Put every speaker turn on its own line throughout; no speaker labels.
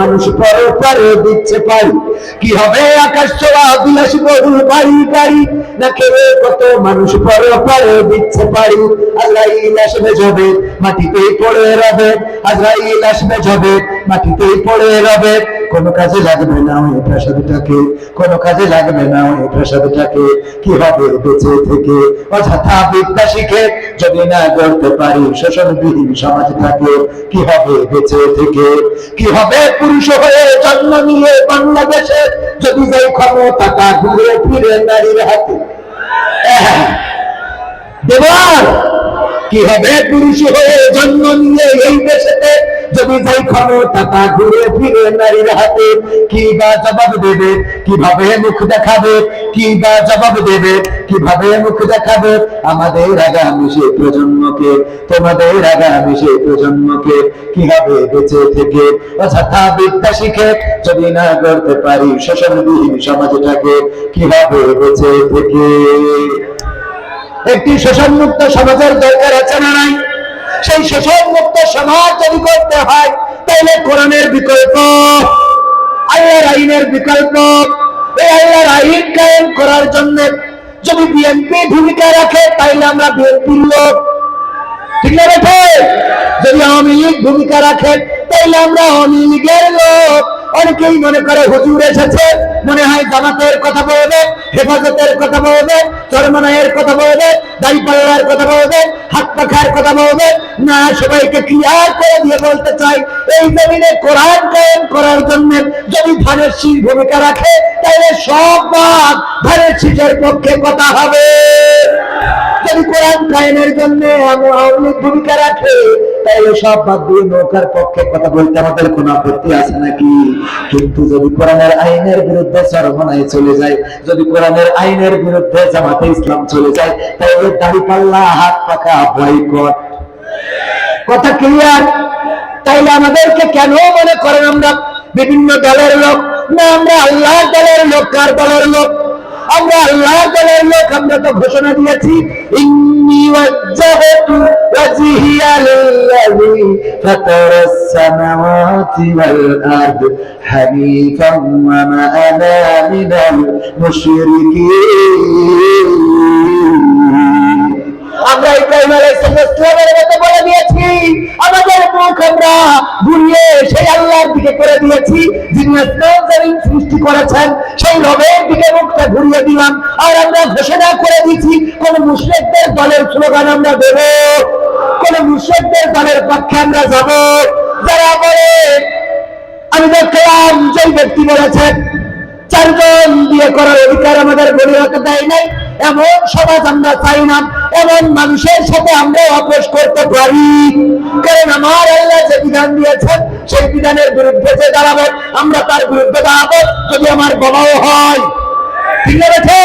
মানুষ পরে পরে দিচ্ছে পারি কি হবে আকাশ ছোড়া বিলাস বহু বাড়ি গাড়ি না খেয়ে কত মানুষ পরে পরে দিচ্ছে পারি আজরাইল আসবে যাবে মাটিতেই পড়ে রবে। আজরাইল আসবে যাবে মাটিতেই পড়ে রবে। কোনো কাজে লাগবে না ওই প্রাসাদটাকে, কোনো কাজে লাগবে না ওই প্রাসাদটাকে। কি হবে বেঁচে থেকে? অযথা বিদ্যা শিখে যদি না করতে পারি শোষণবিহীন সমাজটাকে, কি হবে বেঁচে থেকে? কি হবে পুরুষ হয়ে জন্ম নিয়ে বাংলাদেশে যদি যাই ক্ষমতা ঘুরে ফিরে নারীর হাতে! দেবার কি হবে পুরুষ হয়ে জন্ম নিয়ে এই দেশেতে যদি যাই ক্ষমতা তা ঘুরে ফিরে নারীর হাতে, কি বা জবাব দেবে? কীভাবে মুখ দেখাবে? কি বা জবাব দেবে? কীভাবে মুখ দেখাবে? আমাদের আগামী সেই প্রজন্মকে, তোমাদের আগামী সেই প্রজন্মকে কীভাবে বেঁচে থেকে? অযথা বিদ্যা শিখে যদি না করতে পারি শোষণবিহীন সমাজটাকে, কীভাবে বেঁচে থেকে? একটি শোষণ মুক্ত সমাজের দরকার আছে না নাই? সেই শোষণ মুক্ত সমাজ যদি করতে হয়, তাহলে কোরআনের বিকল্প, আল্লাহর আইনের বিকল্প, এই আল্লাহর আইন কায়েম করার জন্য যদি বিএনপি ভূমিকা রাখে তাইলে আমরা বিএনপির লোক। ঠিক না যদি আওয়ামী লীগ ভূমিকা রাখে তাইলে আমরা আওয়ামী লীগের লোক। অনেকেই মনে করে হুজুর এসেছে, মনে হয় জামাতের কথা বলবে, হেফাজতের কথা বলবে চরমনায়ের কথা বলবে দাড়িপাল্লার কথা বলবে, হাত পাখার কথা বলবে। না, সবাইকে ক্লিয়ার করে দিয়ে বলতে চাই, এই জমিনে কোরআন কায়েম করার জন্য যদি ধানের শীষ ভূমিকা রাখে, তাহলে সব বাদ, ধানের শীষের পক্ষে কথা হবে। যদি কোরআন কায়েমের জন্য আওয়ামী ভূমিকা রাখে তাহলে সব বাদ দিয়ে নৌকার পক্ষে কথা বলতে আমাদের আপত্তি আছে নাকি? কিন্তু যদি কোরআনের আইনের বিরুদ্ধে সরমনায় চলে যায়, যদি কোরআনের আইনের বিরুদ্ধে জামাতে ইসলাম চলে যায় দাড়ি পাল্লা, হাত পাকা বয়কট। কথা ক্লিয়ার তাইলে আমাদেরকে কেন মনে করেন আমরা? বিভিন্ন দলের লোক, না আমরা আল্লাহ দলের লোক, কার দলের লোক? আমরা আল্লাহ দলের লোক, আমরা তো ঘোষণা দিয়েছি, ইন্নি ওয়াজ্জাহতু ওয়াজহিয়া লিল্লাযী ফাতারাস সামাওয়াতি ওয়াল আরদ হানিফান ওয়া মা আনা মিনাল মুশরিকিন. আমরা ইব্রাহিম আলাইহিসসালামের মতো বলে দিয়েছি। আমাদের মুখ আমরা ঘুরিয়ে সেই আল্লাহর দিকে করে দিয়েছি, যিনি আসমান সৃষ্টি করেছেন, সেই রবের দিকে মুখটা ঘুরিয়ে দিলাম। আর আমরা ঘোষণা করে দিয়েছি, কোন মুশরিকদের দলের স্লোগান আমরা দেব, কোন মুশরিকদের দলের পক্ষে আমরা যাব। যারা বলে, আমি দেখলাম যে ব্যক্তি বলেছেন, চারজন বিয়ে করার অধিকার আমাদের গরিবকে দেয় নাই এমন সমাজ আমরা চাই না, এমন মানুষের সাথে আমরা অভ্যাস করতে পারি। কারণ আমার আল্লাহ যে বিধান দিয়েছেন, সেই বিধানের বিরুদ্ধে যে দাঁড়াবো, আমরা তার বিরুদ্ধে দাঁড়াবো যদি আমার বাবাও হয়। ঠিক আছে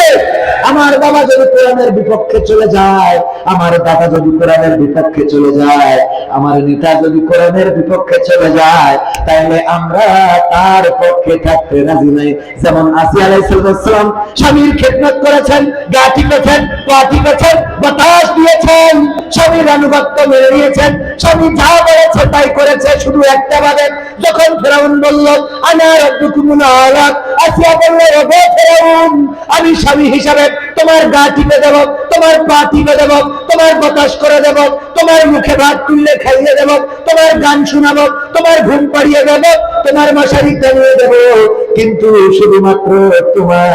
আমার বাবা যদি কোরআনের বিপক্ষে চলে যায়, আমার দাদা যদি কোরআনের বিপক্ষে চলে যায়, আমার নেতা যদি কোরআনের বিপক্ষে চলে যায় তাহলে আমরা তার পক্ষে থাকতে রাজি নাই। যেমন আসি আলাইসালাম স্বামীর খেদমত করেছেন, গা টিপেছেন, পা টিপেছেন, বাতাস দিয়েছেন, স্বামীর আনুগত্য মেনে নিয়েছেন, স্বামী যা বলেছে তাই করেছে, শুধু একটা বাদে যখন ফেরাউন বলল, আনা রব্বুকুমুল আলা আসিয়া বলল, ওগো ফেরাউন, আমি স্বামী হিসাবে তোমার গা টিপে দেব, তোমার পা টিপে দেব, তোমার বাতাস করে দেব, তোমার মুখে ভাত তুললে খাইয়ে দেব, তোমার গান শোনাবো, তোমার ঘুম পাড়িয়ে দেব, তোমার মশারি টানিয়ে দেব। কিন্তু শুধুমাত্র তোমার,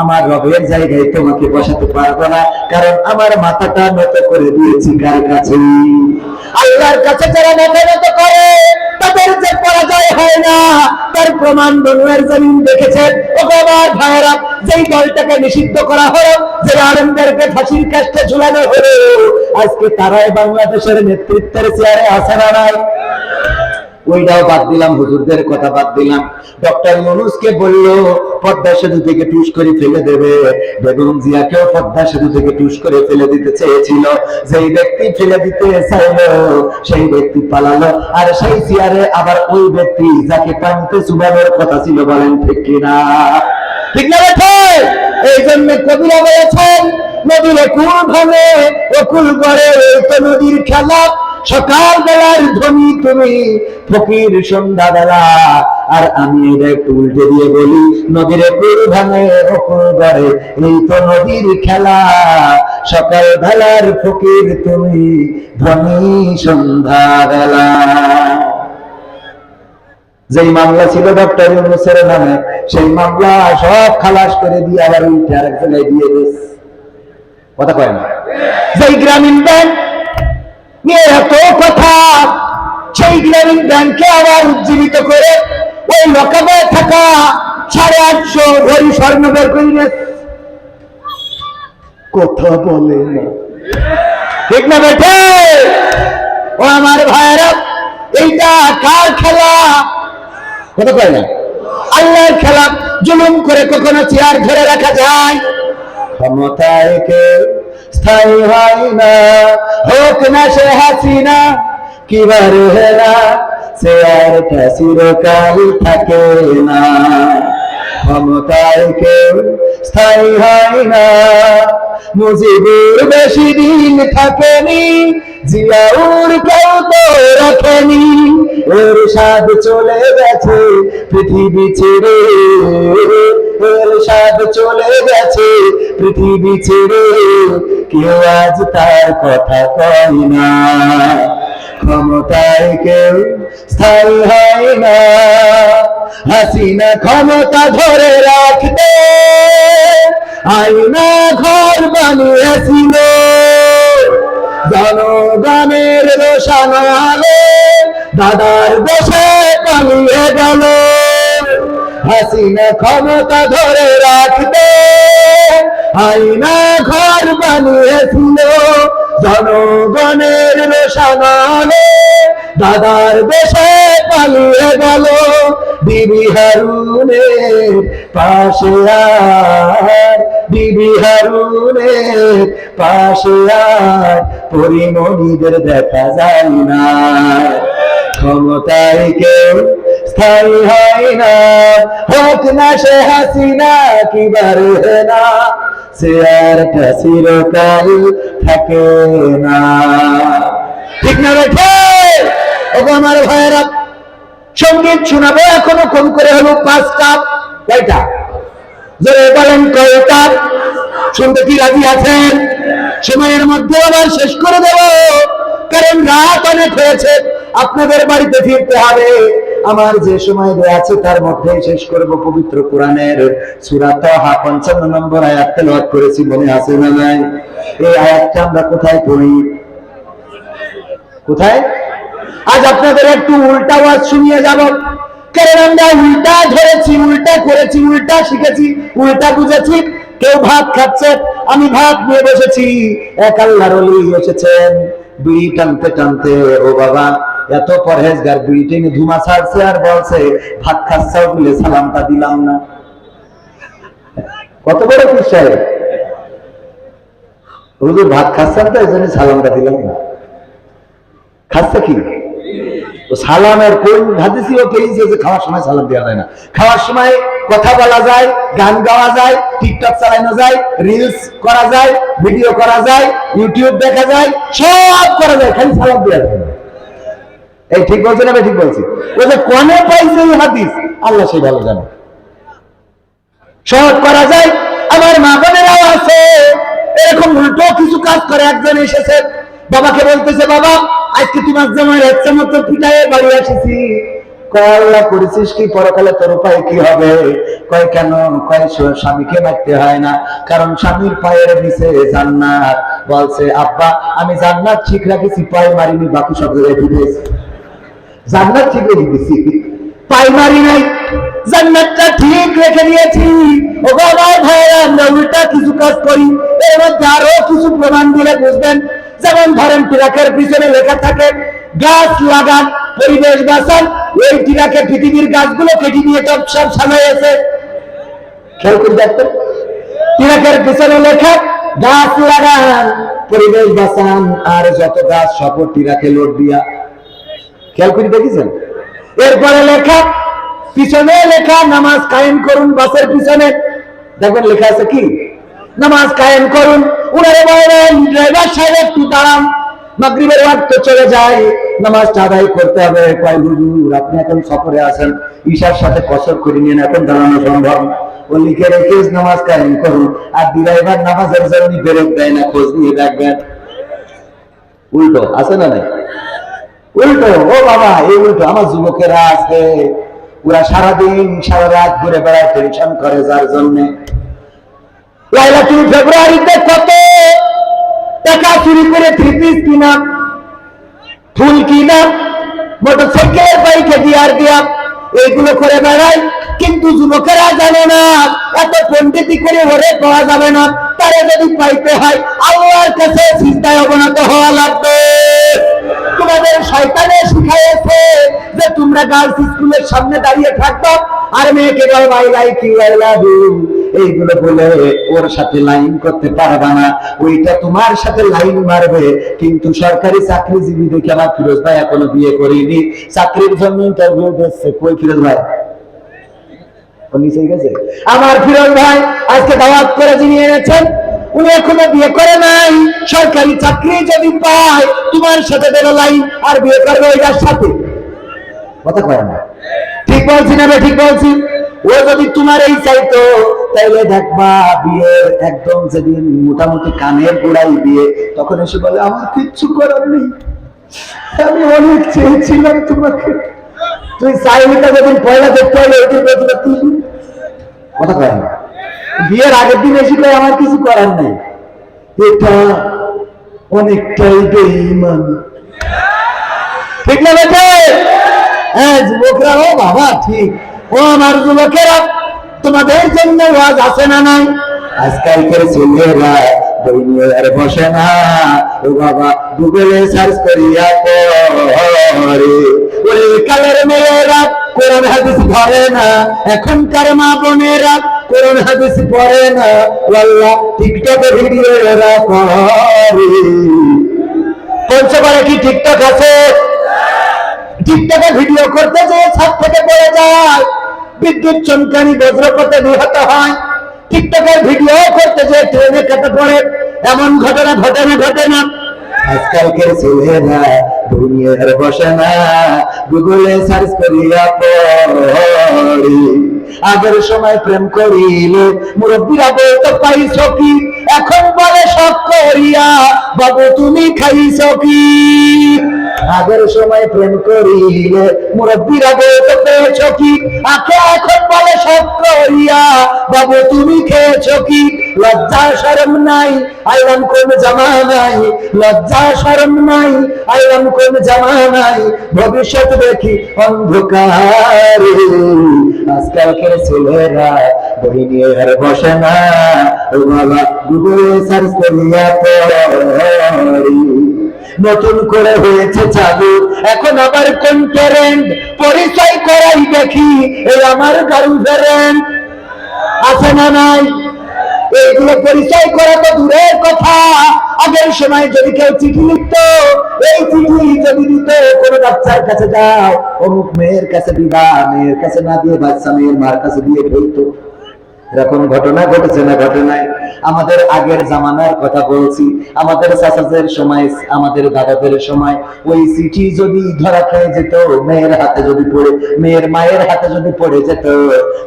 আমার রবের জায়গায় তোমাকে বসাতে পারব না, কারণ আমার মাথাটা নত করে দিয়েছি কার কাছে আল্লাহর কাছে যারা মতামত করে, তাদের যে পরাজয় হয় না, তার প্রমাণ বনুয়ের জমিন দেখেছেন। ও আমার ভাইয়েরা, যেই দলটাকে নিষিদ্ধ করা হলো, যে আলমদেরকে ফাঁসির কাছে ঝুলানো হলো, আজকে তারাই বাংলাদেশের নেতৃত্বের চেয়ারে আসে না ওইটাও বাদ দিলাম, হুজুরদের কথা বাদ দিলাম। ডক্টর ইউনুসকে বলল, পদ্মা সেতু থেকে টুস করে ফেলে দেবে। বেগম জিয়াকেও পদ্মা সেতু থেকে টুস করে ফেলে দিতে চেয়েছিল। যেই ব্যক্তি ফেলে দিতে চাইলো, সেই ব্যক্তি পালালো। আর সেই চেয়ারে আবার ওই ব্যক্তি যাকে পানিতে চুবানোর কথা ছিল বলেন, ঠিক কিনা ঠিক না এই জন্য কবিরা বলেছেন নদীর কুল ভাঙে অকুল গড়ে তো নদীর খেলা সকাল বেলার ধ্বনি তুমি ফকির সন্ধ্যা বেলা আর আমি এটা একটু উল্টে দিয়ে বলি, নদীর পুর ভাঙে গড়ে এই তো নদীর খেলা। সকাল বেলার ফকির তুমি ধনী সন্ধ্যা বেলা যেই মামলা ছিল ডক্টর ইউনুসের নামে, সেই মামলা সব খালাস করে দিয়ে আবার উল্টে আরেক জায়গায় দিয়ে দিয়েছে কথা কয় না? যেই গ্রামীণ ব্যাংক এত কথা। সেই গ্রামীণ ব্যাংকে আবার উজ্জীবিত করে ওই লকাবে থাকা সাড়ে আটশো ভরি স্বর্ণ বের করে নিয়ে কথা বলে না। ঠিক না বেঠে? ও আমার ভাইরা এইটা কার খেলা? কথা কয় না। আল্লাহর খেলা, জুলুম করে কখনো চেয়ার ধরে রাখা যায়? ক্ষমতায় কেউ স্থায়ী হয় না। হোক না সে হাসিনা কিবার হেলা? সে আর থাকে না। স্থায়ী মুজিবুর বেশি দিন থাকেনি, জিয়াউর কেউ তো রাখেনি। ওর স্বাদ চলে গেছে পৃথিবী ছেড়ে। স্বাদ চলে গেছে, পৃথিবী ছেড়ে। কেউ আজ তার কথা কয় না। ক্ষমতায় কেউ স্থায়ী হয় না। হাসিনা ক্ষমতা ধরে রাখতে আইনা ঘর বানিয়েছিল। জনগণের রোশান আলো দাদার দেশে পালিয়ে গেল। হাসিনা ক্ষমতা ধরে রাখতে আইনা ঘর বানিয়েছিল জনগণের রোশান আলো দাদার দেশে পালিয়ে গেল বিবি হারুনের পাশে আর। বিবি হারুনের পাশে পরিমণিদের দেখা যায় না। ক্ষমতায় কেউ স্থায়ী হয় না। হোক না সে হাসিনা, কি না? সে আর থাকে না। ঠিক না রেখে আমার ভাইয়েরা, সংগীত এখনও কম করে হলো কয়টা? জোরে বলেন কয়টা? শুনতে কি রাজি আছেন? সময়ের মধ্যে আবার শেষ করে দেব। কারণ রাত অনেক হয়েছে, আপনাদের বাড়িতে ফিরতে হবে। আমার যে সময় দেয়া আছে, তার মধ্যে শেষ করব পবিত্র কোরআনের সূরা তাহা 55 নম্বর আয়াত তেলাওয়াত করেছি, মনে আছে না নাই? এই আয়াতটা আমরা কোথায় পড়ি? কোথায়? আজ আপনাদের একটু উল্টা ওয়াজ শুনিয়ে যাব। কারণ আমরা উল্টা ধরেছি, উল্টা করেছি, উল্টা শিখেছি, উল্টা বুঝেছি। কেউ ভাত খাচ্ছে, আমি ভাত নিয়ে বসেছি। এক আল্লাহর এসেছেন। বিড়ি টানতে টানতে, ও বাবা এত পরহেজগার বিড়ি টেনে ধুমা ছাড়ছে আর বলছে, ভাত খাচ্ছাও বলে সালামটা দিলাম না। কত বড় সাহেব? হুজুর, ভাত খাচ্ছেন তো, এই জন্য সালামটা দিলাম না। খাচ্ছে কি? সালামের কোন হাদিসিও পেয়েছে যে খাওয়ার সময় সালাম দেওয়া যায় না। খাওয়ার সময় কথা বলা যায়, গান গাওয়া যায়, টিকটক চালানো যায় রিলস করা যায় ভিডিও করা যায় ইউটিউব দেখা যায়, সব করা যায়, খালি সালাম দেওয়া যায় না। এই ঠিক বলছে না ঠিক বলছি। যে কনে পাইছে এই হাদিস, আল্লাহ সেই ভালো জানে। সব করা যায়, আমার মা বোনেরাও আছে। এরকম উল্টো কিছু কাজ করে, একজন এসেছে, বাবাকে বলতেছে, বাবা, আজকে তোমার জামাই ইচ্ছা মতো পিটায় বাড়ি এসেছি কয়, আল্লাহ করেছিস কি? পরকালে তোর উপায় কি হবে? কয়, কেন? কয় স্বামীকে মারতে হয় না, কারণ স্বামীর পায়ের নিচে জান্নাত। বলছে, আব্বা, আমি জান্নাত ঠিক রাখেছি, পায়ে মারিনি, বাকি সব দিয়েছি। জান্নাত ঠিক রেখে দিয়েছি। পায়ে মারি নাই, জান্নাতটা ঠিক রেখে দিয়েছি। ও বাবা ভাইরা আমরা উল্টা কিছু কাজ করি। এর মধ্যে আরও কিছু প্রমাণ দিলে বুঝবেন। যেমন ধরেন ট্রাকের পিছনে লেখা থাকে, গাছ লাগান, পরিবেশ বাঁচান। ওই ট্রাকে পৃথিবীর গাছগুলো কেটে দিয়ে সব সব সাজাইছে খেয়াল করে দেখবেন ট্রাকের পিছনে লেখা, গাছ লাগান, পরিবেশ বাঁচান। আর যত গাছ সব ট্রাকে লোড দিয়া খেয়াল করে দেখেছেন? এরপরে লেখা, পিছনে লেখা, নামাজ কায়েম করুন, বাসের পিছনে। দেখবেন লেখা আছে কি? নামাজ কায়েম করুন, উনারে বলেন ড্রাইভার সাহেব, একটু দাঁড়ান। মাগরিবের ওয়াক্ত চলে যায়। করতে হবে। কয়, হুজুর, আপনি এখন সফরে আছেন। ঈশার সাথে কসর করে নিয়ে এখন দাঁড়ানো সম্ভব? ও লিখে রেখে, নামাজ কায়েম করুন। আর ড্রাইভার নামাজের জন্য বেরোক দেয় না, খোঁজ নিয়ে দেখবেন। উল্টো, আছে না নাই? উল্টো, ও বাবা, এই উল্টো আমার যুবকেরা আছে। ওরা সারাদিন সারা রাত ঘুরে বেড়ায় টেনশন করে যার জন্যে। ফেব্রুয়ারিতে কত। টাকা চুরি করে থ্রি পিস কিনা, ফুল কিনা বাইকে দিয়ার দিয়া এইগুলো করে বেড়ায়। কিন্তু যুবকেরা জানে না, এত পন্ডিতি করে ওরে পাওয়া যাবে না। তারে যদি পাইতে হয়, আল্লাহর কাছে চিন্তায় অবনত হওয়া লাগবে। তোমাদের শিখাইছে যে তোমরা গার্লস স্কুলের সামনে দাঁড়িয়ে আর মেয়েকে I like you I love you এইগুলো বলে ওর সাথে লাইন করতে পারবা না। ওইটা তোমার সাথে লাইন মারবে। কিন্তু সরকারি চাকরিজীবী দেখে আমার ফিরোজ ভাই এখনও বিয়ে করিনি। চাকরির জন্য ইন্টারভিউ দিচ্ছে। কই ফিরোজ ভাই? নিচে গেছে? আমার ফিরোজ ভাই আজকে দাওয়াত করে যিনি এনেছেন উনি এখনও বিয়ে করে নাই। সরকারি চাকরি যদি পায়, তোমার সাথে বেরো লাইন আর বিয়ে করবে ওইটার সাথে। কথা কয় না। ঠিক বলছি না ঠিক বলছি? ও যদি তোমার এই চাইতো, তাইলে দেখবা বিয়ের একদম যেদিন মোটামুটি কানের গোড়াই বিয়ে, তখন এসে বলে, আমার কিচ্ছু করার নেই। আমি অনেক চেয়েছিলাম তোমাকে। তুই চাইনিটা যেদিন পয়লা দেখতে হলে ওইদিন কথা কয় না। বিয়ের আগের দিন এসে আমার কিছু করার নেই। এটা অনেকটাই বেইমান ঠিক না বেটে? হ্যাঁ যুবকরা, ও বাবা, ঠিক। ও আমার যুবকেরা, তোমাদের জন্য ওয়াজ আছে না নাই? আজকালকার ছেলেরা বই নিয়ে আর বসে না। ও বাবা, গুগলে সার্চ করিয়া পড়ে। ওই কালের মেয়েরা কোরআন হাদিস ধরে না। এখনকার মা বোনেরা কোরআন হাদিস পড়ে না, আল্লাহ টিকটকে ভিডিও এরা করে পঞ্চগড়ে কি টিকটক আছে? টিকটকে ভিডিও করতে যে ছাদ থেকে পড়ে যায়। বিদ্যুৎ চমকানি বজ্রপথে নিহত হয়। টিকটকের ভিডিও করতে যে ট্রেনে কেটে পড়ে। এমন ঘটনা ঘটে না ঘটে না। আজকালকের ছেলেরা দুনিয়ার বসে না গুগলে সার্চ করিয়া পড়ে। আগের সময় প্রেম করিলে মুরব্বীরা বলতে পাইছ কি? এখন বলে সব করিয়া, বাবু, তুমি খাইছ কি? আগের সময় প্রেম করিলে মুরব্বীরা বলতে পেয়েছ কি? আখে এখন বলে সব করিয়া, বাবু, তুমি খেয়েছ কি? লজ্জা, শরম নাই, আইলাম কোন জামা নাই। লজ্জা, শরম নাই, আইলাম কোন জামা নাই। ভবিষ্যৎ দেখি অন্ধকারে। আজকালকার ছেলেরা বই নিয়ে আর বসে না। গুগলে সার্চ করিয়া পড়ি। নতুন করে হয়েছে চালু এখন আবার কোন প্যারেন্ট পরিচয় করাই দেখি, এই আমার গার্লফ্রেন্ড আছে না নাই? এইগুলো পরিচয় করা তো দূরের কথা। আগের সময় যদি কেউ চিঠি লিখত, এই চিঠি যদি দিত, কোন বাচ্চার কাছে যাও, অমুক মেয়ের কাছে দিবা মেয়ের কাছে না দিয়ে বাচ্চা, মেয়ের মার কাছে দিয়ে ফেলতো। এরকম ঘটনা ঘটেছে না ঘটনায় আমাদের আগের জামানার কথা বলছি। আমাদের চাচাদের সময়, আমাদের দাদাদের সময়, ওই চিঠি যদি ধরা খেয়ে যেত, মেয়ের হাতে যদি পড়ে, মেয়ের মায়ের হাতে যদি পড়ে যেত,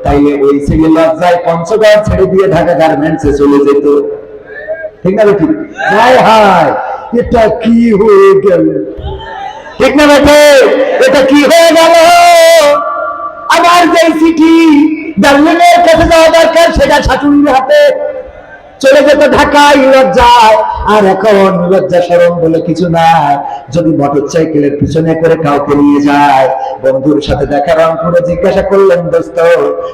তাইলে ওই ছেলে লজ্জায় পঞ্চগড় ছেড়ে দিয়ে ঢাকা গার্মেন্টসে চলে যেত। ঠিক না ঠিক হায় হায়, এটা কি হয়ে গেল? ঠিক না বেটে? এটা কি হয়ে গেল? আমার যে চিঠি ডার্লিংয়ের কাছে যাওয়া দরকার, সেটা শাশুড়ির হাতে। চলে যেত ঢাকায়, লজ্জায়। আর এখন লজ্জা সরম বলে কিছু নাই যদি মোটর সাইকেলের পিছনে করে কাউকে নিয়ে যায়, বন্ধুর সাথে দেখা রংপুরে জিজ্ঞাসা করলেন, দোস্ত,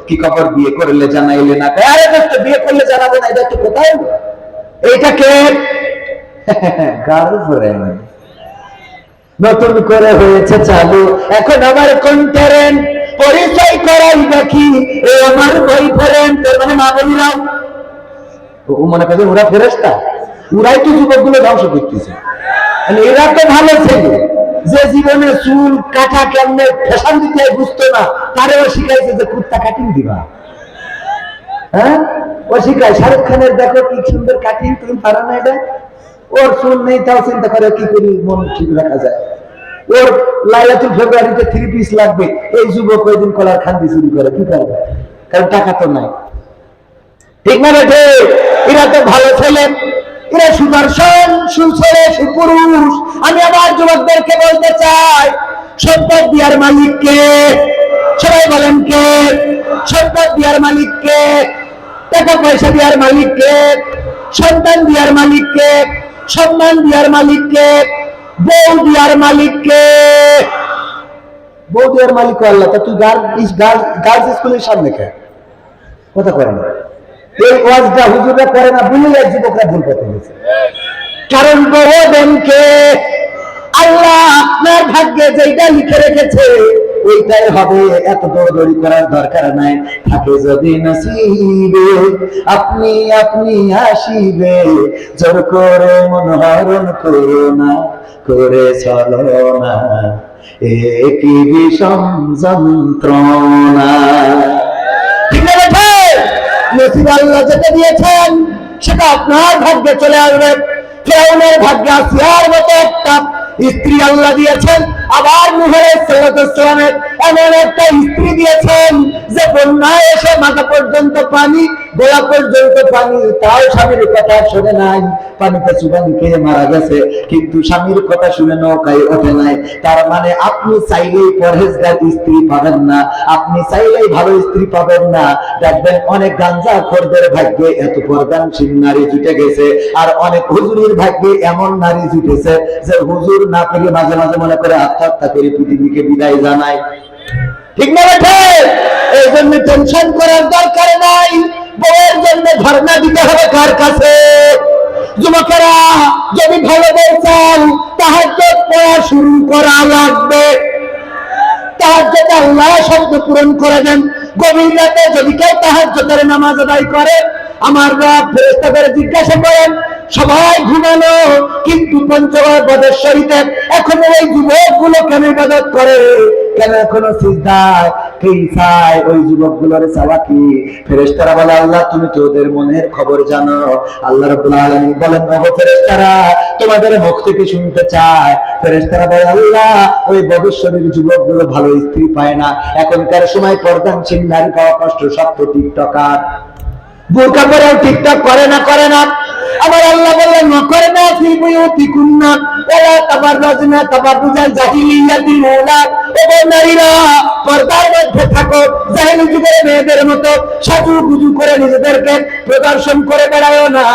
কি খবর? বিয়ে করলে জানাইলে না? আরে দোস্ত, বিয়ে করলে জানাব না, এটা একটু কোথায়? এইটাকে গার্লফ্রেন্ড নতুন করে হয়েছে চালু। এখন আমার কন্টারেন্ট পরিচয় করাই দেখি, এ আমার মানে মা বলিলাম ও মনে করে ওরা ফেরেস্তা ওরাই তো যুবকগুলো ধ্বংস করতেছে। এরা তো ভালো ছেলে। যে জীবনে চুল, কাটা, কেমনে ফ্যাশন দিতে বুঝতো না তারেও শিখাইছে যে কুর্তা কাটিং দিবা। হ্যাঁ? ও শিখায়, শাহরুখ খানের দেখো কি সুন্দর কাটিং, তুমি পারো না এটা? ওর চুল নেই, তাও চিন্তা করে কি করি, মন ঠিক রাখা যায়। ওর লাইলাতুল ফেব্রুয়ারিতে থ্রি পিস লাগবে। এই যুবক ওই দিন কলার খান্তি চুরি করে, কি করবে কারণ টাকা তো নাই। ঠিক না এরা তো ভালো ছেলে। এরা সুদর্শন, সুছেলে, সুপুরুষ। আমি আমার যুবকদেরকে বলতে চাই, সম্পদ দিয়ার মালিককে সবাই বলেন কে? সম্পদ দিয়ার মালিককে টাকা পয়সা দিয়ার মালিককে সন্তান দিয়ার মালিককে সম্মান দিয়ার মালিককে বউ দিয়ার মালিককে। বৌদিয়ার মালিক আল্লাহ, তা তুই গার্লস স্কুলের সামনে খে কথা করে না। এই ওয়াজটা হুজুররা করে না যুবকরা ভুল পথে গেছে। কারণ বহুদেরকে আল্লাহ আপনার ভাগ্যে যেটা লিখে রেখেছে ওইটাই হবে, এত দৌড়দৌড়ি করার দরকার নাই। থাকে যদি নসিবে, আপনি আপনি আসিবে জোর করে মন হরণ করো না, করে চলো না। একই বিষম যন্ত্রণা। নসিব আল্লাহ যেটা দিয়েছেন, সেটা আপনার ভাগ্যে চলে আসবে। ফেরাউনের ভাগ্যে আসিয়ার মতো একটা স্ত্রী আল্লাহ দিয়েছেন। আবার মুহের সাল্লামের এমন একটা স্ত্রী দিয়েছেন যে বন্যায় এসে মাথা পর্যন্ত পানি গোড়া পর্যন্ত পানি, তাও স্বামীর কথা শুনে নাই। পানিতে চুবানি খেয়ে মারা গেছে, কিন্তু স্বামীর কথা শুনে নৌকায় ওঠে নাই। তার মানে আপনি চাইলেই পরহেজগার স্ত্রী পাবেন না, আপনি চাইলেই ভালো স্ত্রী পাবেন না। দেখবেন অনেক গাঞ্জা খোরদের ভাগ্যে এত পর্দানশীল নারী জুটে গেছে, আর অনেক হুজুরির ভাগ্যে এমন নারী জুটেছে যে হুজুর না পেলে মাঝে মাঝে মনে করে আত্মহত্যা করে পৃথিবীকে বিদায় জানায় ঠিক না বেঠে এই জন্য টেনশন করার দরকার নাই। বউয়ের জন্য ধর্ণা দিতে হবে কার কাছে? যুবকেরা, যদি ভালো পড়া শুরু করা লাগবে। তাহার যেটা আল্লাহ শব্দ পূরণ করে দেন। গভীর রাতে যদি কেউ তাহার নামাজ আদায় করে, আমার রব ফেরেস্তাদের জিজ্ঞাসা করেন সবাই ঘুমানো কিন্তু পঞ্চগড় বদেশ্বরীতে এখনও ওই যুবকগুলো কেন ইবাদত করে? কেন এখনও সিজদায় কি চায় ওই যুবকগুলোর চাওয়া কি ফেরেস্তারা বলে, আল্লাহ, তুমি তো ওদের মনের খবর জানো। আল্লাহ রাব্বুল আলামিন বলেন, ওগো ফেরেস্তারা তোমাদের মুখ থেকে শুনতে চায়। ফেরেস্তারা বলে, আল্লাহ, ওই ভবিষ্যতের যুবকগুলো ভালো স্ত্রী পায় না। এখনকার সময় পর্দানশীল নারী পাওয়া কষ্ট, সব টিকটকার। বোরকা পরেও টিকটক করে না করে না। আবার আল্লাহ বললেন না করে না বুয়ুতিকুন না ওলা তাবাররাজনা তাবাররুজাল জাহিলিয়াতিল উলা ও নারীরা, পর্দার মধ্যে থাকো, জাহিলি যুগের মেয়েদের মতো সাজু গুজু করে নিজেদেরকে প্রদর্শন করে বেড়ায়ও না।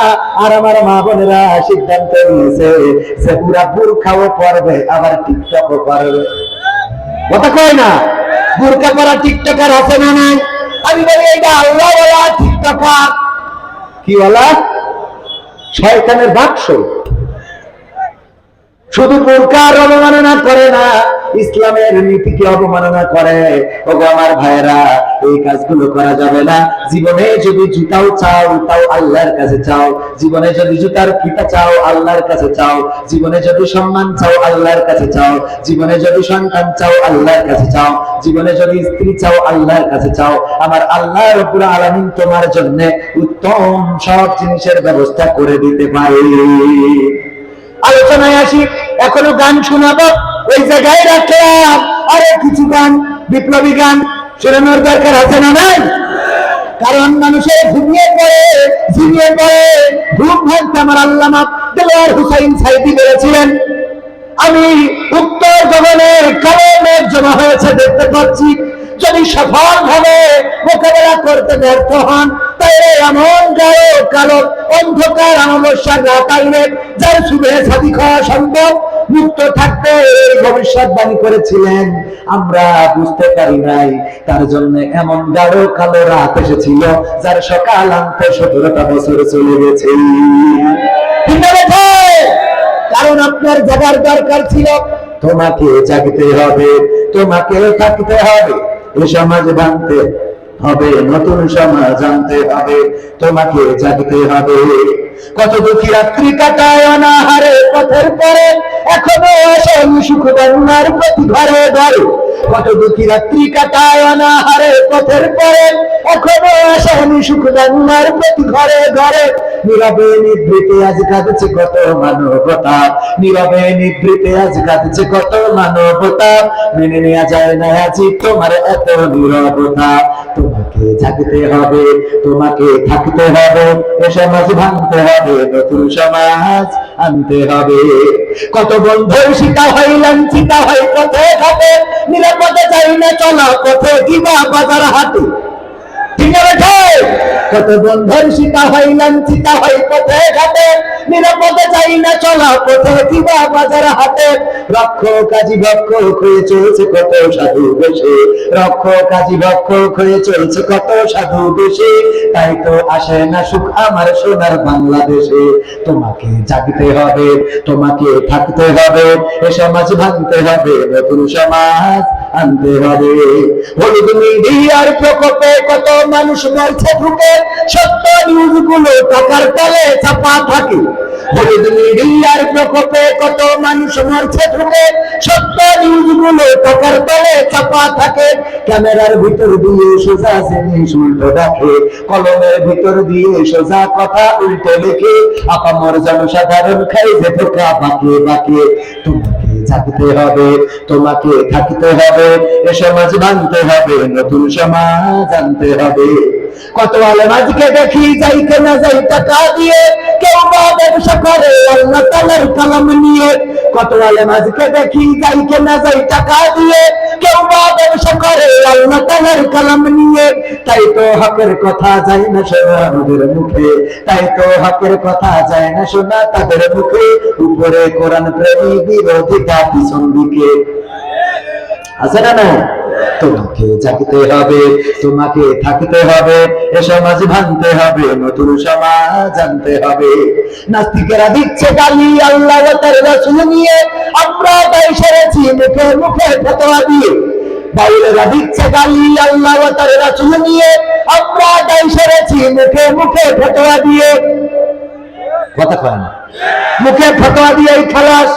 আর আমার মা বোনেরা সিদ্ধান্ত নিয়েছে পুরা পরবে, আবার টিকটকও কথা কয় না? বুরকা পরা টিকটকার আছে না নাই? আমি বলি এটা আল্লাহ বলা টিকটকার কি বলা? শয়তানের বাক্স। শুধু বোরকার অবমাননা করে না। ইসলামের নীতিকে অবমাননা করে। ওগো আমার ভাইরা এই কাজগুলো করা যাবে না। জীবনে যদি জুতাও চাও, তাও আল্লাহর কাছে চাও। জীবনে যদি জুতার ফিতা চাও, আল্লাহর কাছে চাও। জীবনে যদি সম্মান চাও, আল্লাহর কাছে চাও। জীবনে যদি সন্তান চাও, আল্লাহর কাছে চাও। জীবনে যদি স্ত্রী চাও, আল্লাহর কাছে চাও। আমার আল্লাহ রব্বুল আলামিন তোমার জন্য উত্তম সব জিনিসের ব্যবস্থা করে দিতে পারে। আলোচনায় আসি, এখনও গান শোনাবো। ওই জায়গায় রাখলাম। আরে কিছু গান, বিপ্লবী গান, শোনানোর দরকার আছে না নাই? কারণ মানুষের ঘুমিয়ে পড়ে ঝিমিয়ে পড়ে, ঘুম ভাঙতে আমার আল্লামা দেলোয়ার হুসাইন সাইদি বলেছিলেন, আমি উত্তর জগনের মেঘ জমা হয়েছে দেখতে পাচ্ছি। যদি সফল ভাবে মোকাবেলা করতে ব্যর্থ হন, তাহলে এমন গাঢ়, কালো অন্ধকার, অমাবস্যার রাত আসবে, যার শুভে সাথী খাওয়া সম্ভব। মুক্ত থাকতে ভবিষ্যৎবাণী করেছিলেন আমরা বুঝতে পারি নাই, তার জন্য এমন গাঢ় কালো রাত এসেছিল, যার সকাল আনতে সতেরোটা বছর চলে গেছে? কারণ আপনার জাগার দরকার ছিল, তোমাকে জাগতে হবে তোমাকে থাকতে হবে, এ সমাজ বানতে হবে, নতুন সমাজ জানতে হবে, তোমাকে জানতে হবে। কত দুঃখী রাত্রি কাটায় অনাহারে পথের পরে, এখনও আসেন সুখ বন্যার প্রতি ঘরে। ঘরে কত দুঃখী রাত্রি কাটায় অনাহারে পথের পরে, এখনও আসেন সুখ বন্যার প্রতি ঘরে ঘরে। নীরবে নিভৃতে আজ কাঁদছে কত মানবতা। নীরবে নিভৃতে আজ কাঁদছে কত মানবতা। মেনে নেওয়া যায় না আজি তোমার এত নীরবতা। তোমাকে জাগতে হবে, তোমাকে থাকতে হবে, এ সমাজ ভাঙতে হবে, নতুন সমাজ আনতে হবে। কত বন্ধুর সীতা হয়, লাঞ্ছিতা হয়, পথে ঘাটে। নিরাপদে যাই না চলা পথে কিবা বাজার হাটে? কত বন্ধুর সীতা হয়, লাঞ্ছিতা হয়, পথে ঘাটে। নিরাপদে যাই না চলা পথে, কিবা বাজার হাটে। রক্ষ কাজী ভক্ষ হয়ে চলছে কত সাধু রক্ষ কাজী ভক্ষ হয়ে চলছে কত সাধু তাই তো আসে না সুখ আমার সোনার বাংলাদেশে। তোমাকে জাগতে হবে, তোমাকে থাকতে হবে, এ সমাজ ভাঙতে হবে, নতুন সমাজ আনতে হবে। হলুদ মিডিয়ার প্রকোপে কত মানুষ মরছে ঢুকে সত্য নিউজগুলো টাকার তলে চাপা থাকে। প্রকোপে কত মানুষ ঢুকে সত্য টাকার তলে চাপা থাকে। ক্যামেরার ভিতর দিয়ে সোজা জিনিস উল্টো দেখে, কলমের ভিতর দিয়ে সোজা কথা উল্টো লেখে আপামর জনসাধারণ খাই যে ধোকা বাঁকিয়ে বাঁকিয়ে তোমাকে জাগতে হবে, তোমাকে থাকতে হবে, এ সমাজ ভাঙতে হবে, নতুন সমাজ আনতে হবে। কত আলমাজকে দেখি যাই কেনা যাই টাকা দিয়ে, কেউ বা ব্যবসা করে, আল্লাহ তালার কালাম নিয়ে। কত আলমাজকে দেখি যাই কেনা যাই টাকা দিয়ে আল্লাহ কালাম নিয়ে, তাই তো হকের কথা যায় না শোনা আমাদের মুখে, তাই তো হকের কথা যায় না শোনা তাদের মুখে। উপরে কোরআন প্রেমী বিরোধিতা পিছন দিকে আছে না তোমাকে জাগতে হবে, তোমাকে থাকতে হবে, এ সমাজ ভাঙতে হবে, নতুন সমাজ আনতে হবে। নাস্তিকেরা দিচ্ছে গালি আল্লাহ তার নিয়ে, আমরা তাই সেরেছি মুখে মুখে ফতোয়া দিয়ে। বাইরেরা দিচ্ছে গালি মুখে মুখে দিয়ে। কথা মুখে ফতোয়া দিয়ে খালাস।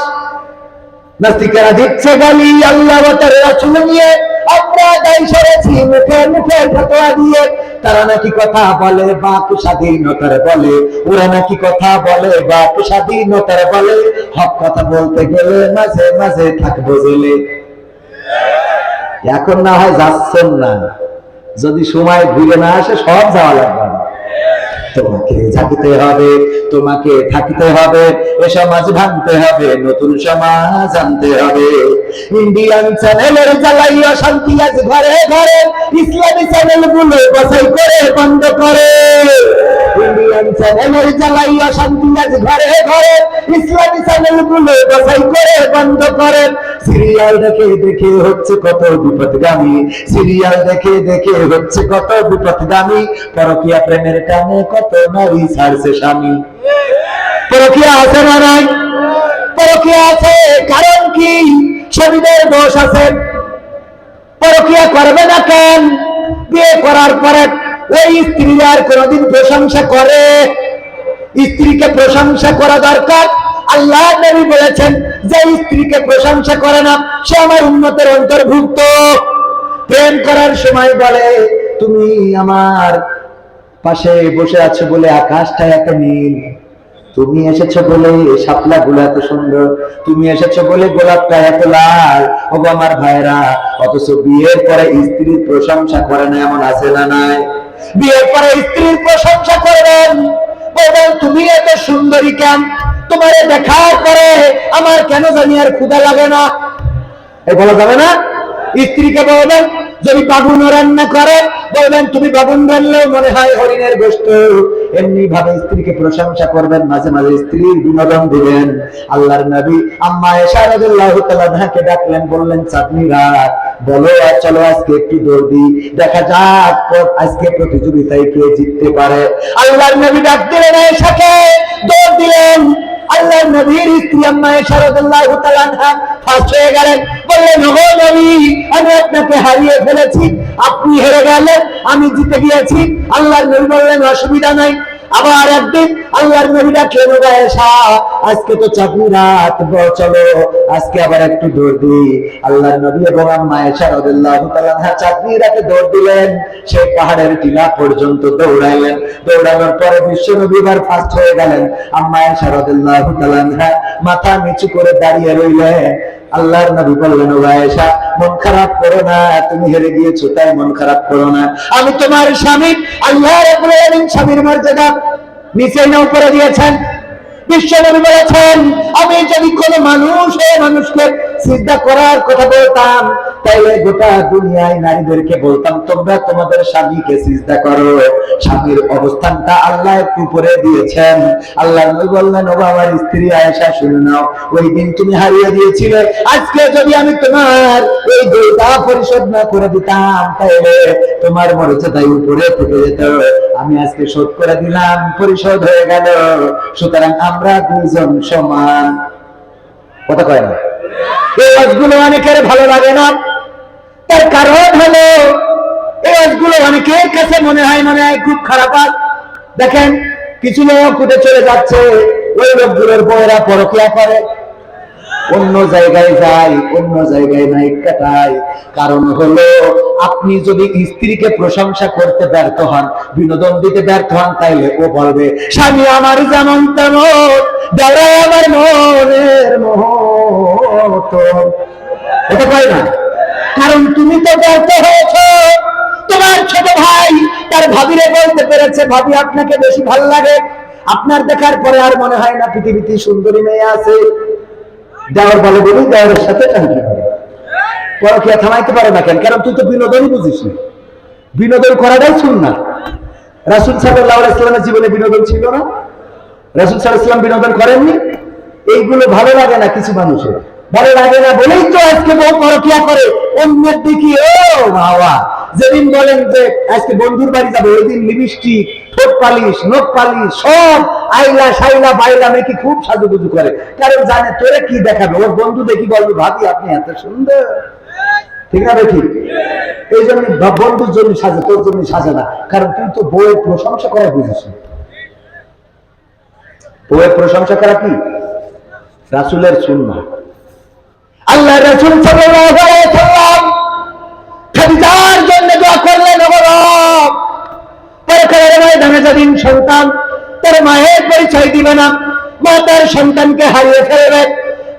নাস্তিকেরা দিচ্ছে গালি, আল্লাহ তার রাসূল নিয়ে আমরা দায় সেরেছি, মুখে মুখে ফতোয়া দিয়ে। তারা নাকি কথা বলে বাক স্বাধীনতার বলে। ওরা নাকি কথা বলে বাক স্বাধীনতার বলে। হক কথা বলতে গেলে মাঝে মাঝে থাকব জেলে। এখন না হয় যাচ্ছেন না। যদি সময় ঘুরে না আসে, সব যাওয়া লাগবে তোমাকে জাগতে হবে, তোমাকে থাকতে হবে, এ সমাজ ভাঙতে হবে, নতুন সমাজ আনতে হবে। ইন্ডিয়ান চ্যানেলের জ্বালাইয়া শান্তি আজ ঘরে ঘরে ইসলামী চ্যানেলগুলো বসাই করে বন্ধ করে। ইন্ডিয়ান চ্যানেলের জ্বালাইয়া শান্তি আজ ঘরে ঘরে। ইসলামী চ্যানেলগুলো বসাই করে, বন্ধ করে। সিরিয়াল দেখে দেখে হচ্ছে কত বিপদগামী। সিরিয়াল দেখে দেখে হচ্ছে কত বিপদগামী। পরকিয়া প্রেমের টানে কত নারী ছাড়ছে স্বামী। পরকিয়া আছে না নাই? পরকিয়া আছে, কারণ কি? শরীরের দোষ আছে। পরকিয়া করবে না কেন? বিয়ে করার পরে ওই স্ত্রী আর কোনদিন প্রশংসা করে। স্ত্রীকে প্রশংসা করা দরকার। আল্লাহ নবী বলেছেন, যে স্ত্রীকে প্রশংসা করে না, সে আমার উন্নতের অন্তর্ভুক্ত। প্রেম করার সময় বলে, তুমি আমার পাশে বসে আছো বলে আকাশটা এত নীল। তুমি এসেছ বলে শাপলা গুলো এত সুন্দর। তুমি এসেছ বলে গোলাপটা এত লাল। ও আমার ভাইরা অথচ বিয়ের পরে স্ত্রীর প্রশংসা করে না এমন আছে না নাই? বিয়ের পরে স্ত্রীর প্রশংসা করবেন। বলবেন, তুমি এত সুন্দরী কেন? তোমারে দেখার পরে আমার কেন জানি আর ক্ষুধা লাগে না? এই বলা যাবে না? স্ত্রীকে বলবেন, যদি বাবুন রান্না করে, বলবেন, তুমি বাবুন রান্নলেও মনে হয় হরিণের গোস্ত। এমনি ভাবে স্ত্রীকে প্রশংসা করবেন, মাঝে মাঝে স্ত্রীর বিনোদন দিবেন। আল্লাহর নবী আম্মা এসা রাদিয়াল্লাহু তাআলা তাকে ডাকলেন, বললেন, চাঁদনি রাত বলো, আর চলো, আজকে একটু দৌড়। দিই দেখা যাক আজকে প্রতিযোগিতায় কে জিততে পারে। আল্লাহর নবী ডাক দিলেন এসাকে দৌড় দিলেন। আল্লাহর নবীর স্ত্রী আম্মা এসা রাদিয়াল্লাহু তাআলা ফার্স্ট হয়ে গেলেন। বললেন ও নবী, আমি আপনাকে হারিয়ে ফেলেছি। আপনি হেরে গেলেন, আমি জিতে গিয়েছি। আল্লাহর নবী বললেন, অসুবিধা নাই আবার একদিন আল্লাহর নবী ডাকলেন আজকে তো চাঁদনি রাত চলো। আজকে আবার একটু দৌড় দিই। আল্লাহর নবী এবং আম্মা এসা রাদিয়াল্লাহু তাআলা রাতে দৌড় দিলেন। সেই পাহাড়ের টিলা পর্যন্ত দৌড়াইলেন। দৌড়ানোর পরে বিশ্ব নবী ফার্স্ট হয়ে গেলেন। আম্মা আয়েশা রাদিয়াল্লাহু মাথা নিচু করে দাঁড়িয়ে রইলেন। আল্লাহর নবী বললেন, ও আয়েশা, মন খারাপ করো না, তুমি হেরে গিয়েছো, তাই মন খারাপ করো না। আমি তোমার স্বামী, আল্লাহ রাব্বুল আলামিন স্বামীর মর্যাদা নিচে না উপরে দিয়েছেন। বিশ্বনবী বলেছেন, আমি যদি কোনো মানুষ মানুষকে সিদ্ধা করার কথা বলতাম তাইলে গোটা দুনিয়ায় নারীদেরকে বলতাম, তোমরা তোমাদের স্বামীকে সিজদা করো। স্বামীর অবস্থানটা আল্লাহ একটু উপরে দিয়েছেন। আল্লাহ নবী বললেন ও আমার স্ত্রী আয়েশা, শুনে নাও, ওই দিন তুমি হারিয়ে দিয়েছিলে আজকে যদি আমি তোমার এই দেয়টা পরিশোধ না করে দিতাম, তাইলে তোমার মর্যাদায় উপরে থেকে যেত। আমি আজকে শোধ করে দিলাম, পরিশোধ হয়ে গেল। সুতরাং আমরা দুজন সমান। কথা কয় না? এই অনেকের ভালো লাগে না। তার কারণ হলো এই ওয়াজগুলো অনেকের কাছে মনে হয় মনে হয় খুব খারাপ দেখেন, কিছু লোক উঠে চলে যাচ্ছে, ওই লোকগুলোর বউরা পরকিয়া করে। অন্য জায়গায় যায়, অন্য জায়গায় নাই কাটায়। কারণ হলো, আপনি যদি স্ত্রীকে প্রশংসা করতে ব্যর্থ হন, বিনোদন দিতে ব্যর্থ হন, তাইলে ও বলবে, স্বামী আমার যেমন তেমন বেড়া আমার মনের মতো। এটা কয় না? কারণ তুমি তো ব্যর্থ হয়েছ। তোমার ছোট ভাই তার ভাবিরে বলতে পেরেছে, ভাবি, আপনাকে বেশি ভালো লাগে। আপনার দেখার পরে আর মনে হয় না পৃথিবীতে সুন্দরী মেয়ে আছে। দেওয়ার বলে বলি, দেওয়ারের সাথে টাঙ্কি পরকিয়া থামাইতে পারে না কেন? কারণ তুই তো বিনোদনই বুঝিস না। বিনোদন করাটাই শুন না রাসুল সাল্লাহ ইসলামের জীবনে বিনোদন ছিল না। রাসুল সাল্লাহ ইসলাম বিনোদন করেননি। এইগুলো ভালো লাগে না কিছু মানুষের। ভালো লাগে না বলেই তো আজকে বউ পরকিয়া করে। অন্যের দিকে ও বাবা যেদিন বলেন যে, আজকে বন্ধুর বাড়ি যাবে ওই দিন লিপস্টিক ঠোঁট পালিশ পালিশ, সব আইলা সাইলা বাইলা খুব সাজুগুজু করে। কারণ জানে তোরে কি দেখাবে? ওর বন্ধু দেখি বলবে, ভাবি, আপনি এত সুন্দর। ঠিক না দেখি এই জন্য বন্ধুর জন্য সাজে, তোর জন্য সাজে না। কারণ তুই তো বইয়ের প্রশংসা করা বুঝিস বইয়ের প্রশংসা করা কি? রাসুলের সুন্নাহ। আল্লাহ রসুল সাল্লাম খাদিজার জন্য দোয়া করলেন পরকালের সন্তান, তার মায়ের পরিচয় দিবে না, মা তার সন্তানকে হারিয়ে ফেলবে,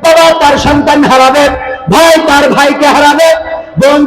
বাবা তার সন্তান হারাবে, ভাই তার ভাইকে হারাবে, বোন